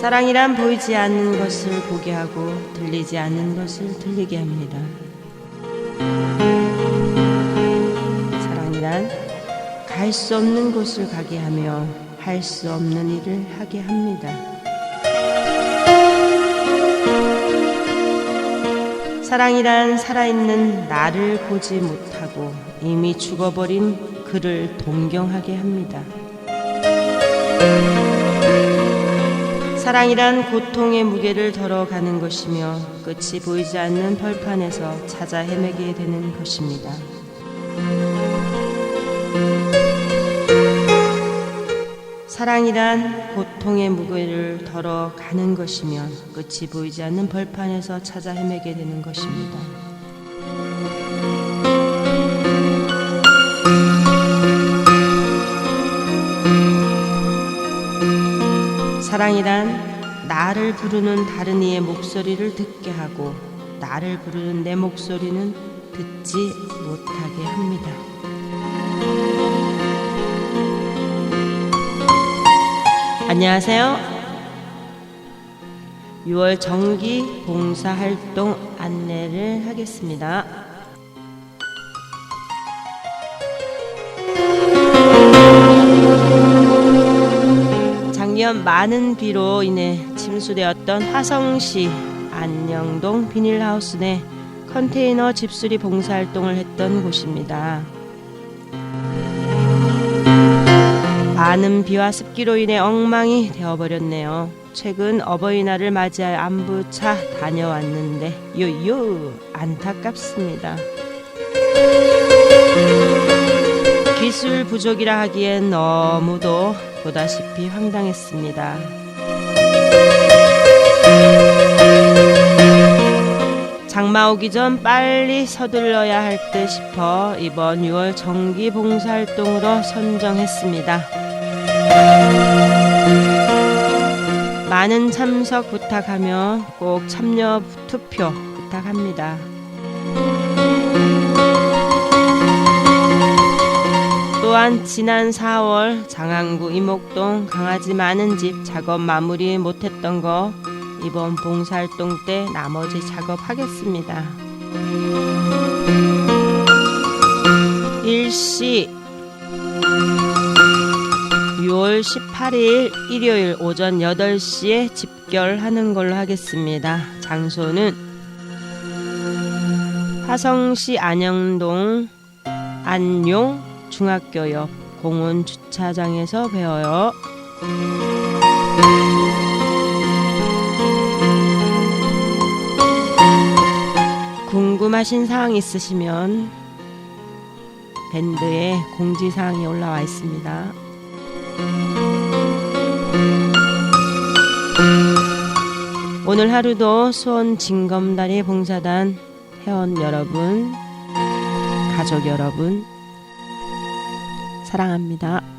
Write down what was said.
사랑이란 보이지 않는 것을 보게 하고 들리지 않는 것을 들리게 합니다. 사랑이란 갈 수 없는 곳을 가게 하며 할 수 없는 일을 하게 합니다. 사랑이란 살아있는 나를 보지 못하고 이미 죽어버린 그를 동경하게 합니다. 사랑이란 고통의 무게를 덜어가는 것이며 끝이 보이지 않는 벌판에서 찾아 헤매게 되는 것입니다. 사랑이란 고통의 무게를 덜어가는 것이며 끝이 보이지 않는 벌판에서 찾아 헤매게 되는 것입니다. 사랑이란 나를 부르는 다른 이의 목소리를 듣게 하고 나를 부르는 내 목소리는 듣지 못하게 합니다. 안녕하세요. 6월 정기 봉사 활동 안내를 하겠습니다. 작년 많은 비로 인해 침수되었던 화성시 안녕동 비닐하우스 내 컨테이너 집수리 봉사활동을 했던 곳입니다. 많은 비와 습기로 인해 엉망이 되어버렸네요. 최근 어버이날을 맞이할 안부차 다녀왔는데 요요 안타깝습니다. 기술 부족이라 하기엔 너무도 보다시피 황당했습니다. 장마 오기 전 빨리 서둘러야 할 듯 싶어 이번 6월 정기 봉사활동으로 선정했습니다. 많은 참석 부탁하며 꼭 참여 투표 부탁합니다. 또한 지난 4월 장안구 이목동 강아지 많은 집 작업 마무리 못했던 거 이번 봉사활동 때 나머지 작업하겠습니다. 일시 6월 18일 일요일 오전 8시에 집결하는 걸로 하겠습니다. 장소는 화성시 안영동 안용 중학교 옆 공원 주차장에서 배워요. 궁금하신 사항 있으시면 밴드에 공지사항이 올라와 있습니다. 오늘 하루도 수원 징검다리 봉사단 회원 여러분, 가족 여러분, 사랑합니다.